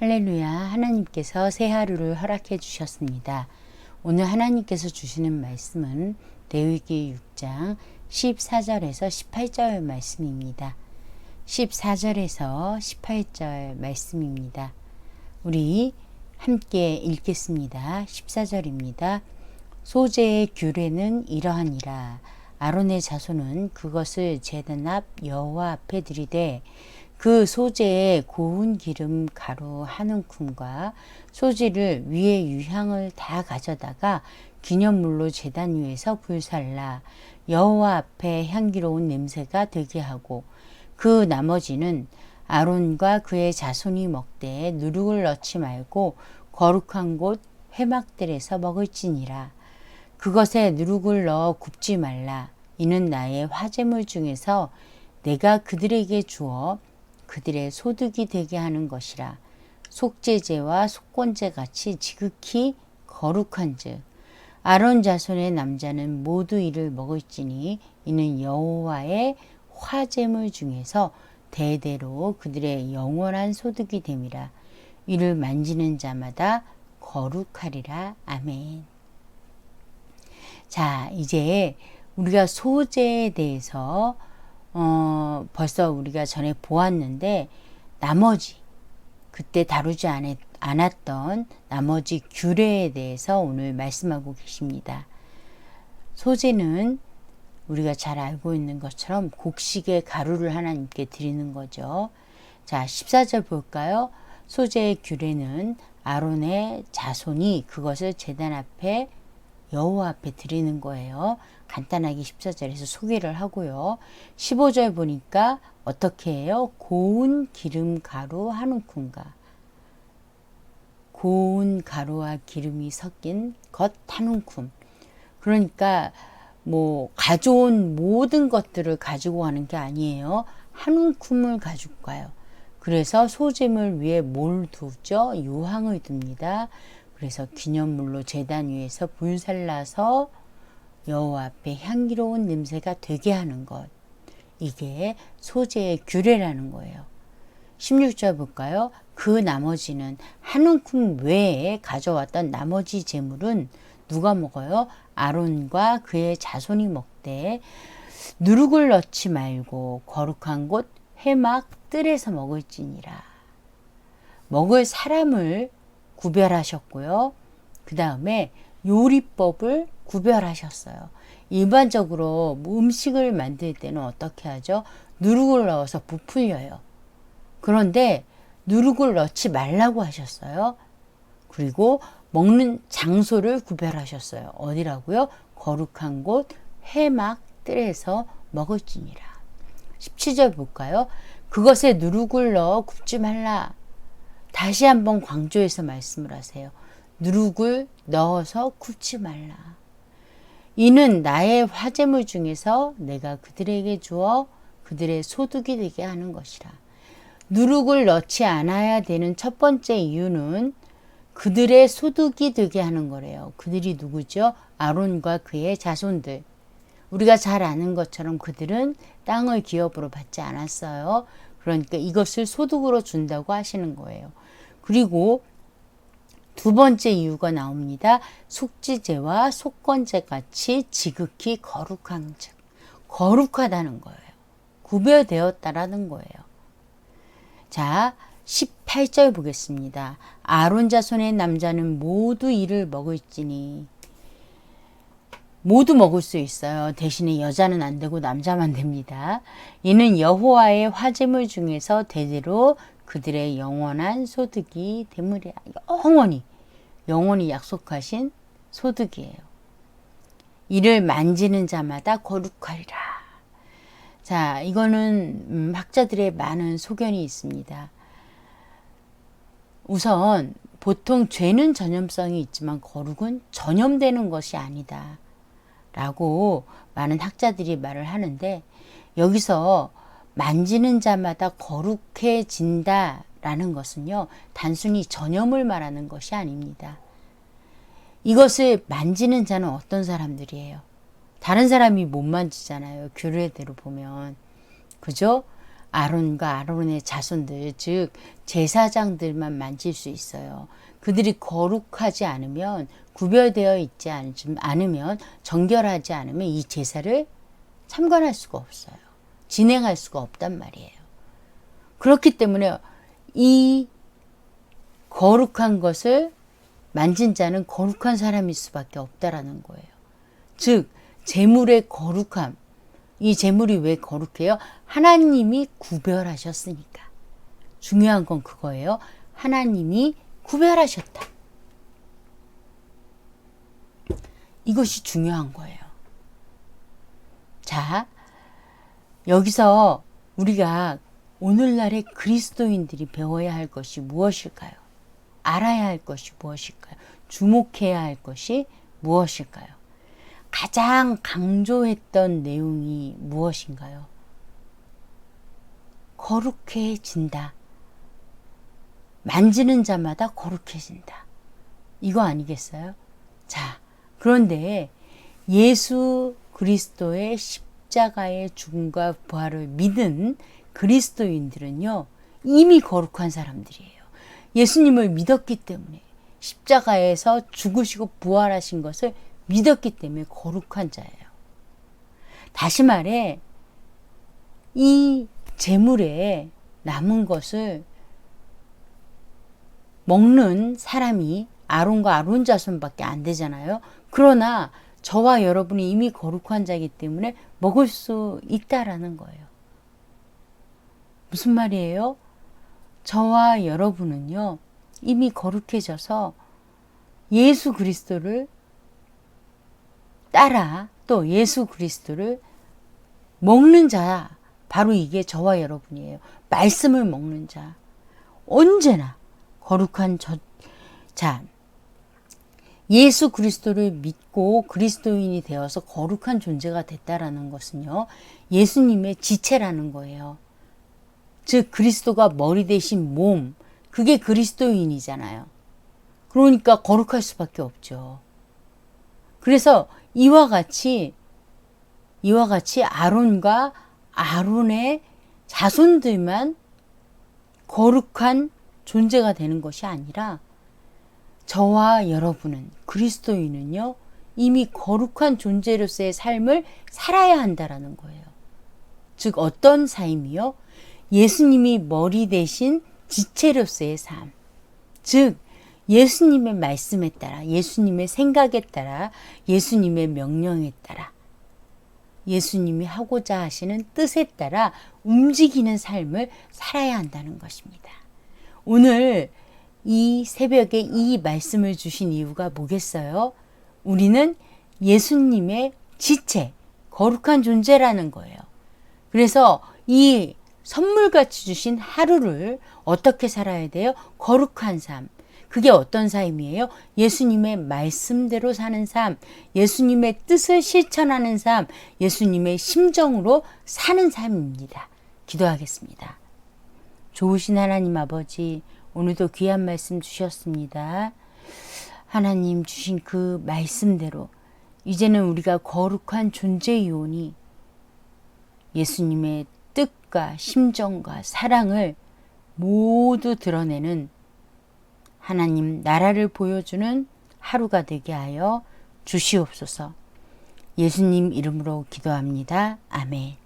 할렐루야. 하나님께서 새 하루를 허락해 주셨습니다. 오늘 하나님께서 주시는 말씀은 레위기 6장 14절에서 18절 말씀입니다. 14절에서 18절 말씀입니다. 우리 함께 읽겠습니다. 14절입니다. 소재의 규례는 이러하니라. 아론의 자손은 그것을 제단 앞 여호와 앞에 들이되 그 소재에 고운 기름 가루 한 움큼과 소지를 위에 유향을 다 가져다가 기념물로 제단 위에서 불살라 여호와 앞에 향기로운 냄새가 되게 하고 그 나머지는 아론과 그의 자손이 먹되 누룩을 넣지 말고 거룩한 곳 회막들에서 먹을지니라. 그것에 누룩을 넣어 굽지 말라. 이는 나의 화제물 중에서 내가 그들에게 주어 그들의 소득이 되게 하는 것이라 속죄제와 속건제 같이 지극히 거룩한즉 아론 자손의 남자는 모두 이를 먹을지니 이는 여호와의 화제물 중에서 대대로 그들의 영원한 소득이 됨이라 이를 만지는 자마다 거룩하리라 아멘. 자 이제 우리가 소재에 대해서 어, 벌써 우리가 전에 보았는데 나머지 그때 다루지 않았, 않았던 나머지 규례에 대해서 오늘 말씀하고 계십니다. 소재는 우리가 잘 알고 있는 것처럼 곡식의 가루를 하나님께 드리는 거죠. 자, 14절 볼까요? 소재의 규례는 아론의 자손이 그것을 제단 앞에 여호와 앞에 드리는 거예요. 간단하게 14절에서 소개를 하고요. 15절 보니까 어떻게 해요? 고운 기름 가루 한 움큼과 고운 가루와 기름이 섞인 것 한 움큼. 그러니까 뭐 가져온 모든 것들을 가지고 가는 게 아니에요. 한 움큼을 가지고 가요. 그래서 소재물 위에 뭘 두죠? 유황을 둡니다. 그래서 기념물로 제단 위에서 불살라서 여호와 앞에 향기로운 냄새가 되게 하는 것. 이게 소재의 규례라는 거예요. 16절 볼까요? 그 나머지는 한 움큼 외에 가져왔던 나머지 재물은 누가 먹어요? 아론과 그의 자손이 먹되 누룩을 넣지 말고 거룩한 곳 회막 뜰에서 먹을지니라. 먹을 사람을 구별하셨고요. 그 다음에 요리법을 구별하셨어요. 일반적으로 뭐 음식을 만들 때는 어떻게 하죠? 누룩을 넣어서 부풀려요. 그런데 누룩을 넣지 말라고 하셨어요. 그리고 먹는 장소를 구별하셨어요. 어디라고요? 거룩한 곳 해막 뜰에서 먹을지니라. 17절 볼까요? 그것에 누룩을 넣어 굽지 말라. 다시 한번 강조해서 말씀을 하세요. 누룩을 넣어서 굽지 말라. 이는 나의 화재물 중에서 내가 그들에게 주어 그들의 소득이 되게 하는 것이라. 누룩을 넣지 않아야 되는 첫 번째 이유는 그들의 소득이 되게 하는 거래요. 그들이 누구죠? 아론과 그의 자손들. 우리가 잘 아는 것처럼 그들은 땅을 기업으로 받지 않았어요. 그러니까 이것을 소득으로 준다고 하시는 거예요. 그리고 두 번째 이유가 나옵니다. 속지제와 속건제 같이 지극히 거룩한 즉 거룩하다는 거예요. 구별되었다라는 거예요. 자, 18절 보겠습니다. 아론 자손의 남자는 모두 이를 먹을지니 모두 먹을 수 있어요. 대신에 여자는 안 되고 남자만 됩니다. 이는 여호와의 화제물 중에서 대대로 그들의 영원한 소득이 되물이야. 영원히 영원히 약속하신 소득이에요. 이를 만지는 자마다 거룩하리라. 자, 이거는 음, 학자들의 많은 소견이 있습니다. 우선 보통 죄는 전염성이 있지만 거룩은 전염되는 것이 아니다. 라고 많은 학자들이 말을 하는데 여기서 만지는 자마다 거룩해진다 라는 것은요, 단순히 전염을 말하는 것이 아닙니다. 이것을 만지는 자는 어떤 사람들이에요? 다른 사람이 못 만지잖아요. 규례대로 보면. 그죠? 아론과 아론의 자손들, 즉 제사장들만 만질 수 있어요. 그들이 거룩하지 않으면 구별되어 있지 않- 않으면 정결하지 않으면 이 제사를 참관할 수가 없어요. 진행할 수가 없단 말이에요. 그렇기 때문에 이 거룩한 것을 만진 자는 거룩한 사람일 수밖에 없다라는 거예요. 즉 재물의 거룩함. 이 재물이 왜 거룩해요? 하나님이 구별하셨으니까. 중요한 건 그거예요. 하나님이 구별하셨다. 이것이 중요한 거예요. 자, 여기서 우리가 오늘날의 그리스도인들이 배워야 할 것이 무엇일까요? 알아야 할 것이 무엇일까요? 주목해야 할 것이 무엇일까요? 가장 강조했던 내용이 무엇인가요? 거룩해진다. 만지는 자마다 거룩해진다. 이거 아니겠어요? 자, 그런데 예수 그리스도의 십자가의 죽음과 부활을 믿은 그리스도인들은요, 이미 거룩한 사람들이에요. 예수님을 믿었기 때문에, 십자가에서 죽으시고 부활하신 것을 믿었기 때문에 거룩한 자예요. 다시 말해, 이 재물에 남은 것을 먹는 사람이 아론과 아론 자손밖에 안 되잖아요. 그러나 저와 여러분이 이미 거룩한 자이기 때문에 먹을 수 있다라는 거예요. 무슨 말이에요? 저와 여러분은요, 이미 거룩해져서 예수 그리스도를 따라 또 예수 그리스도를 먹는 자, 바로 이게 저와 여러분이에요. 말씀을 먹는 자. 언제나 거룩한 저, 자, 예수 그리스도를 믿고 그리스도인이 되어서 거룩한 존재가 됐다라는 것은요, 예수님의 지체라는 거예요. 즉, 그리스도가 머리 대신 몸, 그게 그리스도인이잖아요. 그러니까 거룩할 수밖에 없죠. 그래서 이와 같이, 이와 같이 아론과 아론의 자손들만 거룩한 존재가 되는 것이 아니라 저와 여러분은 그리스도인은요 이미 거룩한 존재로서의 삶을 살아야 한다라는 거예요. 즉 어떤 삶이요? 예수님이 머리 대신 지체로서의 삶. 즉 예수님의 말씀에 따라 예수님의 생각에 따라 예수님의 명령에 따라 예수님이 하고자 하시는 뜻에 따라 움직이는 삶을 살아야 한다는 것입니다. 오늘 이 새벽에 이 말씀을 주신 이유가 뭐겠어요? 우리는 예수님의 지체, 거룩한 존재라는 거예요. 그래서 이 선물같이 주신 하루를 어떻게 살아야 돼요? 거룩한 삶. 그게 어떤 삶이에요? 예수님의 말씀대로 사는 삶, 예수님의 뜻을 실천하는 삶, 예수님의 심정으로 사는 삶입니다. 기도하겠습니다. 좋으신 하나님 아버지, 오늘도 귀한 말씀 주셨습니다. 하나님 주신 그 말씀대로 이제는 우리가 거룩한 존재이오니 예수님의 뜻과 심정과 사랑을 모두 드러내는 하나님 나라를 보여주는 하루가 되게 하여 주시옵소서. 예수님 이름으로 기도합니다. 아멘.